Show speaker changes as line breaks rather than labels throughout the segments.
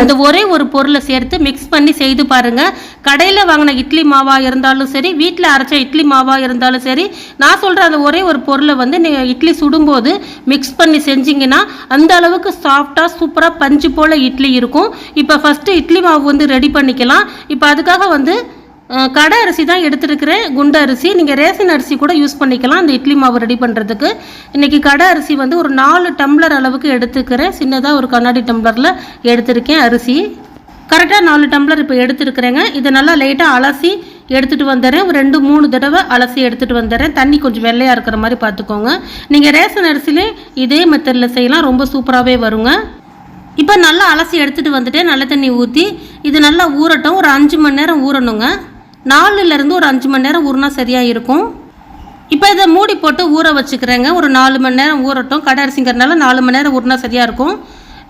அந்த ஒரே ஒரு பொருளை சேர்த்து மிக்ஸ் பண்ணி செய்து பாருங்க. கடையில் வாங்கின இட்லி மாவா இருந்தாலும் சரி வீட்டில் அரைச்ச இட்லி மாவா இருந்தாலும் சரி நான் சொல்கிற அந்த ஒரே ஒரு பொருளை வந்து நீங்கள் இட்லி சுடும்போது மிக்ஸ் பண்ணி செஞ்சீங்கன்னா அந்த அளவுக்கு சாஃப்டாக சூப்பராக பஞ்சு போல் இட்லி இருக்கும். இப்போ ஃபஸ்ட்டு இட்லி மாவு வந்து ரெடி பண்ணிக்கலாம். இப்போ அதுக்காக வந்து கடை அரிசி தான் எடுத்துருக்கிறேன். குண்டு அரிசி. நீங்கள் ரேஷன் அரிசி கூட யூஸ் பண்ணிக்கலாம். அந்த இட்லி மாவு ரெடி பண்ணுறதுக்கு இன்றைக்கி கடை அரிசி வந்து ஒரு நாலு டம்ளர் அளவுக்கு எடுத்துக்கிறேன். சின்னதாக ஒரு கண்ணாடி டம்ளரில் எடுத்திருக்கேன் அரிசி. கரெக்டாக நாலு டம்ளர் இப்போ எடுத்துருக்குறேங்க. இதை நல்லா லைட்டாக அலசி எடுத்துகிட்டு வந்துடுறேன். ஒரு ரெண்டு மூணு தடவை அலசி எடுத்துகிட்டு வந்துடுறேன். தண்ணி கொஞ்சம் வெள்ளையாக இருக்கிற மாதிரி பார்த்துக்கோங்க. நீங்கள் ரேஷன் அரிசிலே இதே மெத்தடில் செய்யலாம். ரொம்ப சூப்பராகவே வருங்க. இப்போ நல்லா அலசி எடுத்துகிட்டு வந்துட்டு நல்ல தண்ணி ஊற்றி இது நல்லா ஊறட்டும். ஒரு அஞ்சு மணி நேரம் ஊறணுங்க. நாலுலேருந்து ஒரு அஞ்சு மணி நேரம் ஊறினா சரியாக இருக்கும். இப்போ இதை மூடி போட்டு ஊற வச்சுக்கிறேங்க. ஒரு நாலு மணி நேரம் ஊறட்டும். கடை அரிசிங்கிறனால நாலு மணி நேரம் ஊறினா சரியாக இருக்கும்.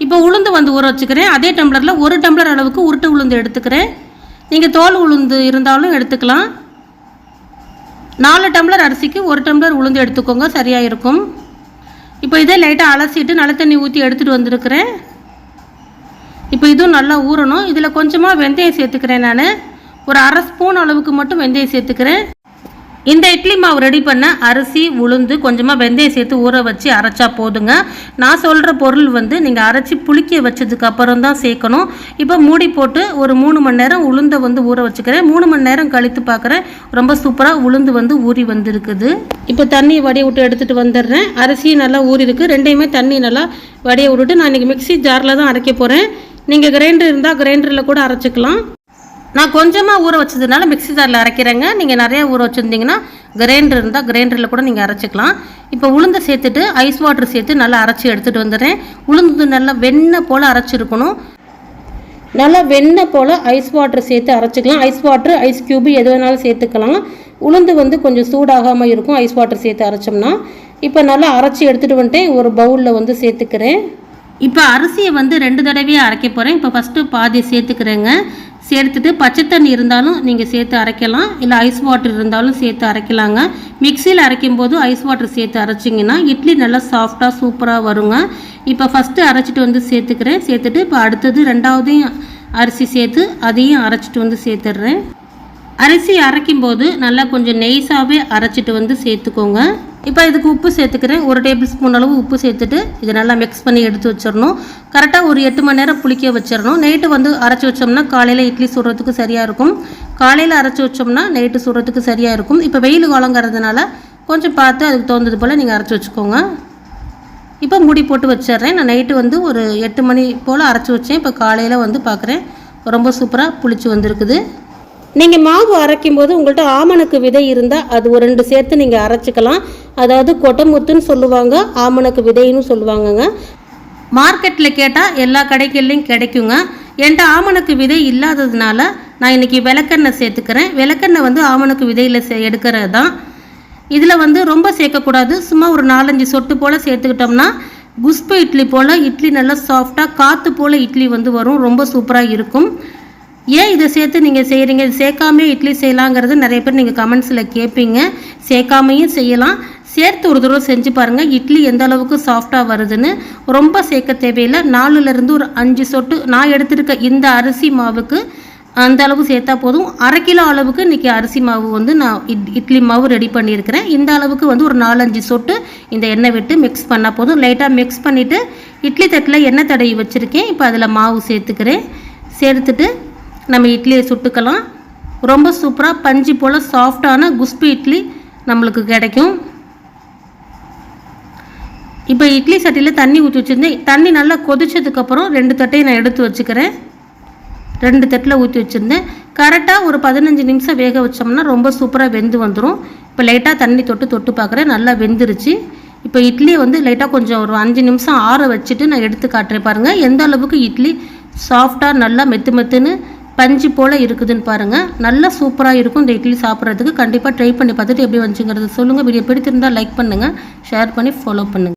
இப்போ உளுந்து வந்து ஊற வச்சுக்கிறேன். அதே டம்ளரில் ஒரு டம்ளர் அளவுக்கு உருட்டு உளுந்து எடுத்துக்கிறேன். நீங்கள் தோல் உளுந்து இருந்தாலும் எடுத்துக்கலாம். நாலு டம்ளர் அரிசிக்கு ஒரு டம்ளர் உளுந்து எடுத்துக்கோங்க. சரியாக இருக்கும். இப்போ இதே லைட்டாக அலசிட்டு நல்ல தண்ணி ஊற்றி எடுத்துகிட்டு வந்திருக்கிறேன். இப்போ இதுவும் நல்லா ஊறணும். இதில் கொஞ்சமாக வெந்தயம் சேர்த்துக்கிறேன் நான். ஒரு அரை ஸ்பூன் அளவுக்கு மட்டும் வெந்தயம் சேர்த்துக்கிறேன். இந்த இட்லி மாவு ரெடி பண்ண அரிசி உளுந்து கொஞ்சமாக வெந்தயம் சேர்த்து ஊற வச்சு அரைச்சா போதுங்க. நான் சொல்கிற பொருள் வந்து நீங்கள் அரைச்சி புளிக்க வச்சதுக்கு அப்புறம் தான் சேர்க்கணும். இப்போ மூடி போட்டு ஒரு மூணு மணி நேரம் உளுந்தை வந்து ஊற வச்சுக்கிறேன். மூணு மணி நேரம் கழித்து பார்க்குறேன் ரொம்ப சூப்பராக உளுந்து வந்து ஊறி வந்திருக்குது. இப்போ தண்ணி வடிய விட்டு எடுத்துகிட்டு வந்துடுறேன். அரிசி நல்லா ஊறிருக்கு ரெண்டையுமே தண்ணி நல்லா வடிய விட்டுட்டு நான் இன்றைக்கி மிக்ஸி ஜாரில் தான் அரைக்க போகிறேன் நீங்கள் கிரைண்டர் இருந்தால் கிரைண்டரில் கூட அரைச்சிக்கலாம். நான் கொஞ்சமாக ஊற வச்சதுனால மிக்ஸி ஜாரில் அரைக்கிறேங்க. நீங்கள் நிறைய ஊற வச்சுருந்தீங்கன்னா கிரைண்டர் இருந்தால் கிரைண்டரில் கூட நீங்கள் அரைச்சிக்கலாம். இப்போ உளுந்தை சேர்த்துட்டு ஐஸ் வாட்டர் சேர்த்து நல்லா அரைச்சி எடுத்துகிட்டு வந்துடுறேன். உளுந்து நல்லா வெண்ணெய் போல் அரைச்சிருக்கணும். நல்லா வெண்ணெய் போல் ஐஸ் வாட்டர் சேர்த்து அரைச்சிக்கலாம். ஐஸ் வாட்டர் ஐஸ் க்யூபு எது வேணாலும் சேர்த்துக்கலாம். உளுந்து வந்து கொஞ்சம் சூடாகாமல் இருக்கும். ஐஸ் வாட்டர் சேர்த்து அரைச்சோம்னா. இப்போ நல்லா அரைச்சி எடுத்துகிட்டு வந்துட்டேன். ஒரு பவுலில் வந்து சேர்த்துக்கிறேன். இப்போ அரிசியை வந்து ரெண்டு தடவையாக அரைக்க போகிறேன் இப்போ ஃபஸ்ட்டு பாதி சேர்த்துக்கிறேங்க. சேர்த்துட்டு பச்சை தண்ணி இருந்தாலும் நீங்கள் சேர்த்து அரைக்கலாம். இல்லை ஐஸ் வாட்டர் இருந்தாலும் சேர்த்து அரைக்கலாங்க. மிக்சியில் அரைக்கும் போது ஐஸ் வாட்டர் சேர்த்து அரைச்சிங்கன்னா இட்லி நல்லா சாஃப்டாக சூப்பராக வருங்க. இப்போ ஃபஸ்ட்டு அரைச்சிட்டு வந்து சேர்த்துக்கிறேன். சேர்த்துட்டு இப்போ அடுத்தது ரெண்டாவதையும் அரிசி சேர்த்து அதையும் அரைச்சிட்டு வந்து சேர்த்துட்றேன். அரிசி அரைக்கும் போது நல்லா கொஞ்சம் நெய்ஸாகவே அரைச்சிட்டு வந்து சேர்த்துக்கோங்க. இப்போ இதுக்கு உப்பு சேர்த்துக்கிறேன். ஒரு டேபிள் ஸ்பூன் அளவு உப்பு சேர்த்துட்டு இதை நல்லா மிக்ஸ் பண்ணி எடுத்து வச்சிடணும். கரெக்டாக ஒரு எட்டு மணி நேரம் புளிக்க வச்சிடணும். நைட்டு வந்து அரைச்சி வச்சோம்னா காலையில் இட்லி சுடுறதுக்கு சரியாக இருக்கும். காலையில் அரைச்சி வச்சோம்னா நைட்டு சுடுறதுக்கு சரியாக இருக்கும். இப்போ வெயில் காலங்கிறதுனால கொஞ்சம் பார்த்து அதுக்கு தகுந்தது போல் நீங்கள் அரைச்சி வச்சுக்கோங்க. இப்போ மூடி போட்டு வச்சிடுறேன். நான் நைட்டு வந்து ஒரு எட்டு மணி போல் அரைச்சி வச்சேன். இப்போ காலையில் வந்து பார்க்குறேன் ரொம்ப சூப்பராக புளிச்சு வந்திருக்குது. நீங்கள் மாவு அரைக்கும் போது உங்கள்கிட்ட ஆமணக்கு விதை இருந்தால் அது ஒரு ரெண்டு சேர்த்து நீங்கள் அரைச்சிக்கலாம். அதாவது கொட்டமுத்துன்னு சொல்லுவாங்க ஆமணக்கு விதைன்னு சொல்லுவாங்கங்க. மார்க்கெட்டில் கேட்டால் எல்லா கடைகள்லையும் கிடைக்குங்க. என்கிட்ட ஆமணக்கு விதை இல்லாததுனால நான் இன்றைக்கி விளக்கெண்ணெய் சேர்த்துக்கிறேன். விளக்கெண்ணெய் வந்து ஆமணக்கு விதையில் சே எடுக்கிறது தான் இதில் வந்து ரொம்ப சேர்க்கக்கூடாது. சும்மா ஒரு நாலஞ்சு சொட்டு போல் சேர்த்துக்கிட்டோம்னா குஸ்பு இட்லி போல் இட்லி நல்லா சாஃப்டாக காற்று போல் இட்லி வந்து வரும். ரொம்ப சூப்பராக இருக்கும். ஏன் இதை சேர்த்து நீங்கள் செய்கிறீங்க இது சேர்க்காமே இட்லி செய்யலாங்கிறது நிறைய பேர் நீங்கள் கமெண்ட்ஸில் கேட்பீங்க. சேர்க்காமையும் செய்யலாம். சேர்த்து ஒரு தடவை செஞ்சு பாருங்கள் இட்லி எந்த அளவுக்கு சாஃப்டாக வருதுன்னு ரொம்ப சேர்க்க தேவையில்லை. நாலுலேருந்து ஒரு அஞ்சு சொட்டு நான் எடுத்திருக்க இந்த அரிசி மாவுக்கு அந்த அளவு சேர்த்தா போதும். அரை கிலோ அளவுக்கு இன்றைக்கி அரிசி மாவு வந்து நான் இட் இட்லி மாவு ரெடி பண்ணியிருக்கிறேன். இந்த அளவுக்கு வந்து ஒரு நாலஞ்சு சொட்டு இந்த எண்ணெய் விட்டு மிக்ஸ் பண்ணால் போதும். லைட்டாக மிக்ஸ் பண்ணிவிட்டு இட்லி தட்டில் எண்ணெய் தடவி வச்சுருக்கேன். இப்போ அதில் மாவு சேர்த்துக்கிறேன். சேர்த்துட்டு நம்ம இட்லியை சுட்டுக்கலாம். ரொம்ப சூப்பராக பஞ்சு போல் சாஃப்டான குஸ்பி இட்லி நம்மளுக்கு கிடைக்கும். இப்போ இட்லி சட்டியில் தண்ணி ஊற்றி வச்சுருந்தேன். தண்ணி நல்லா கொதிச்சதுக்கப்புறம் ரெண்டு தட்டையும் நான் எடுத்து வச்சுக்கிறேன். ரெண்டு தட்டில் ஊற்றி வச்சுருந்தேன். கரெக்டாக ஒரு பதினஞ்சு நிமிஷம் வேக வச்சோம்னா ரொம்ப சூப்பராக வெந்து வந்துடும் இப்போ லைட்டாக தண்ணி தொட்டு தொட்டு பார்க்குறேன் நல்லா வெந்துருச்சு. இப்போ இட்லியை வந்து லைட்டாக கொஞ்சம் ஒரு அஞ்சு நிமிஷம் ஆற வச்சுட்டு நான் எடுத்து காட்டுறேன் பாருங்கள் எந்த அளவுக்கு இட்லி சாஃப்டாக நல்லா மெத்து மெத்துன்னு பஞ்சு போல் இருக்குதுன்னு பாருங்கள் நல்லா சூப்பராக இருக்கும் இந்த இட்லி சாப்பிட்றதுக்கு. கண்டிப்பாக ட்ரை பண்ணி பார்த்துட்டு எப்படி வந்துச்சுங்கிறது சொல்லுங்கள் வீடியோ பிடித்திருந்தால் லைக் பண்ணுங்கள் ஷேர் பண்ணி ஃபாலோ பண்ணுங்கள்